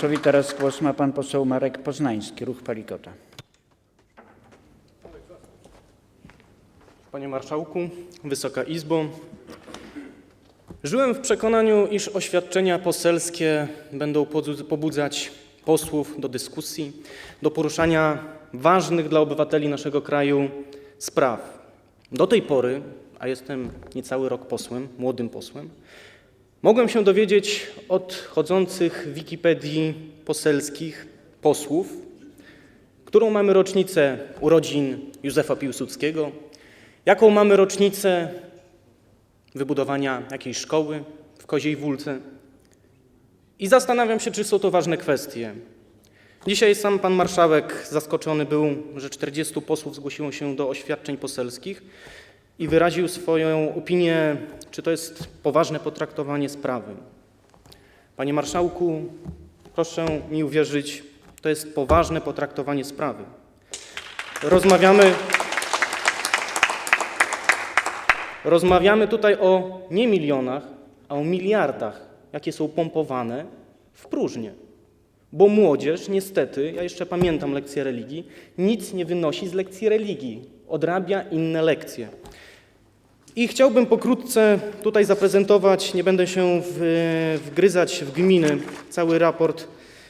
posłowi. Teraz głos ma pan poseł Marek Poznański, Ruch Palikota. Panie Marszałku, Wysoka Izbo, żyłem w przekonaniu, iż oświadczenia poselskie będą pobudzać posłów do dyskusji, do poruszania ważnych dla obywateli naszego kraju spraw. Do tej pory, a jestem niecały rok posłem, młodym posłem, mogłem się dowiedzieć od chodzących w Wikipedii poselskich posłów, którą mamy rocznicę urodzin Józefa Piłsudskiego, jaką mamy rocznicę wybudowania jakiejś szkoły w Koziej Wólce. I zastanawiam się, czy są to ważne kwestie. Dzisiaj sam pan marszałek zaskoczony był, że 40 posłów zgłosiło się do oświadczeń poselskich i wyraził swoją opinię, czy to jest poważne potraktowanie sprawy. Panie marszałku, proszę mi uwierzyć, to jest poważne potraktowanie sprawy. Rozmawiamy. Rozmawiamy tutaj o nie milionach, a o miliardach, jakie są pompowane w próżnię. Bo młodzież, niestety, ja jeszcze pamiętam lekcję religii, nic nie wynosi z lekcji religii, odrabia inne lekcje. I chciałbym pokrótce tutaj zaprezentować, nie będę się w, wgryzać w gminy, cały raport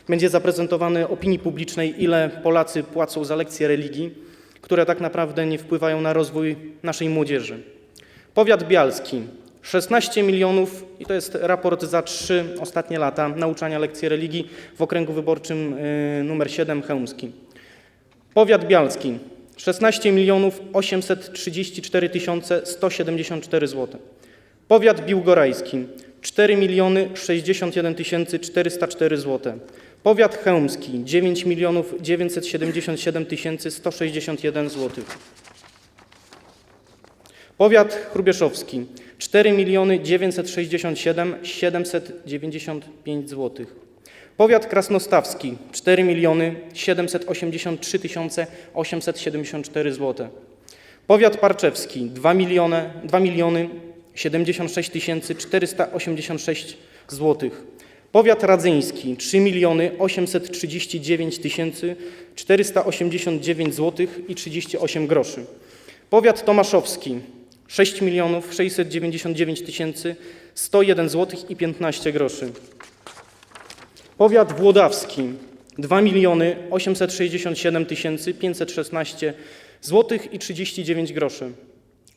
będzie zaprezentowany opinii publicznej, ile Polacy płacą za lekcje religii, które tak naprawdę nie wpływają na rozwój naszej młodzieży. Powiat bialski 16 milionów i to jest raport za trzy ostatnie lata nauczania lekcji religii w okręgu wyborczym y, numer 7 chełmski. Powiat bialski 16 milionów 834 tysiące 174 zł. Powiat biłgorajski 4 miliony 61 tysięcy 404 zł. Powiat chełmski 9 milionów 977 tysięcy 161 zł. Powiat hrubieszowski 4 miliony 967 795 zł. Powiat krasnostawski 4 miliony 783 tysiące 874 zł. Powiat parczewski 2 miliony, 2 miliony 76 tysięcy 486 zł. Powiat radzyński 3 miliony 839 tysięcy 489 zł i 38 groszy. Powiat tomaszowski 6 milionów 699 tysięcy 101 zł i 15 groszy. Powiat włodawski 2 miliony 867 tysięcy 516 zł i 39 groszy.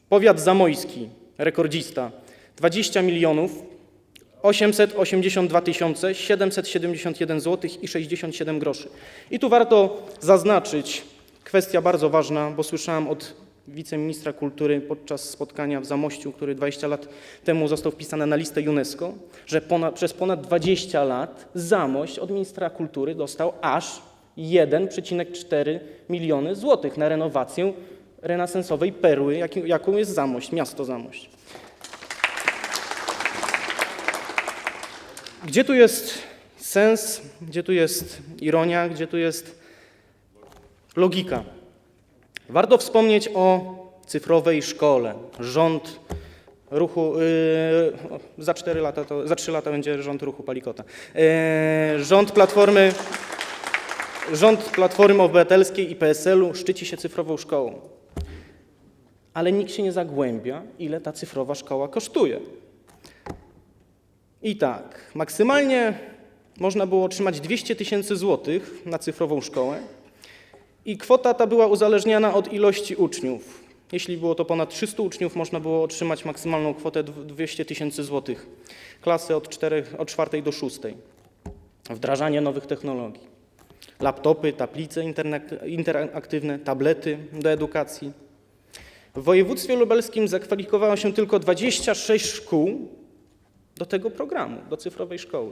Powiat zamojski, rekordzista 20 milionów 882 tysiące 771 zł i 67 groszy. I tu warto zaznaczyć kwestia bardzo ważna, bo słyszałem od wiceministra kultury podczas spotkania w Zamościu, który 20 lat temu został wpisany na listę UNESCO, że ponad, przez ponad 20 lat Zamość od ministra kultury dostał aż 1,4 miliony złotych na renowację renesansowej perły, jaką jest Zamość, miasto Zamość. Gdzie tu jest sens, gdzie tu jest ironia, gdzie tu jest logika? Warto wspomnieć o cyfrowej szkole. Rząd ruchu, yy, za 4 lata, to, za 3 lata będzie rząd ruchu Palikota. Yy, rząd Platformy, rząd Platformy Obywatelskiej i PSL-u szczyci się cyfrową szkołą. Ale nikt się nie zagłębia, ile ta cyfrowa szkoła kosztuje. I tak, maksymalnie można było otrzymać 200 tysięcy złotych na cyfrową szkołę i kwota ta była uzależniana od ilości uczniów. Jeśli było to ponad 300 uczniów, można było otrzymać maksymalną kwotę dw- 200 tysięcy złotych. Klasy od, 4, od 4 do 6. Wdrażanie nowych technologii. Laptopy, tablice interaktywne, tablety do edukacji. W województwie lubelskim zakwalifikowało się tylko 26 szkół do tego programu, do cyfrowej szkoły.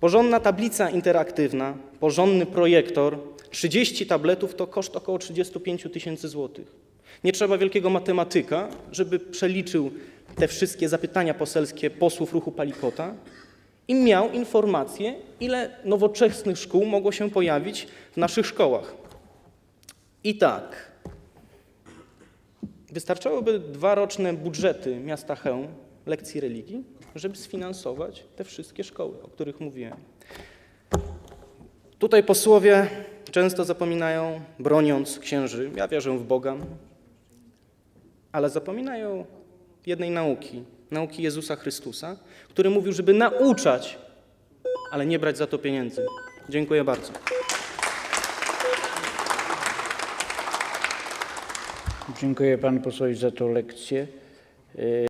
Porządna tablica interaktywna, porządny projektor, 30 tabletów to koszt około 35 tysięcy złotych. Nie trzeba wielkiego matematyka, żeby przeliczył te wszystkie zapytania poselskie posłów ruchu Palikota i miał informację, ile nowoczesnych szkół mogło się pojawić w naszych szkołach. I tak, wystarczałyby dwa roczne budżety miasta Chełm lekcji religii, żeby sfinansować te wszystkie szkoły, o których mówiłem. Tutaj posłowie często zapominają, broniąc księży, ja wierzę w Boga, ale zapominają jednej nauki, nauki Jezusa Chrystusa, który mówił, żeby nauczać, ale nie brać za to pieniędzy. Dziękuję bardzo. Dziękuję panu posłowi za tą lekcję.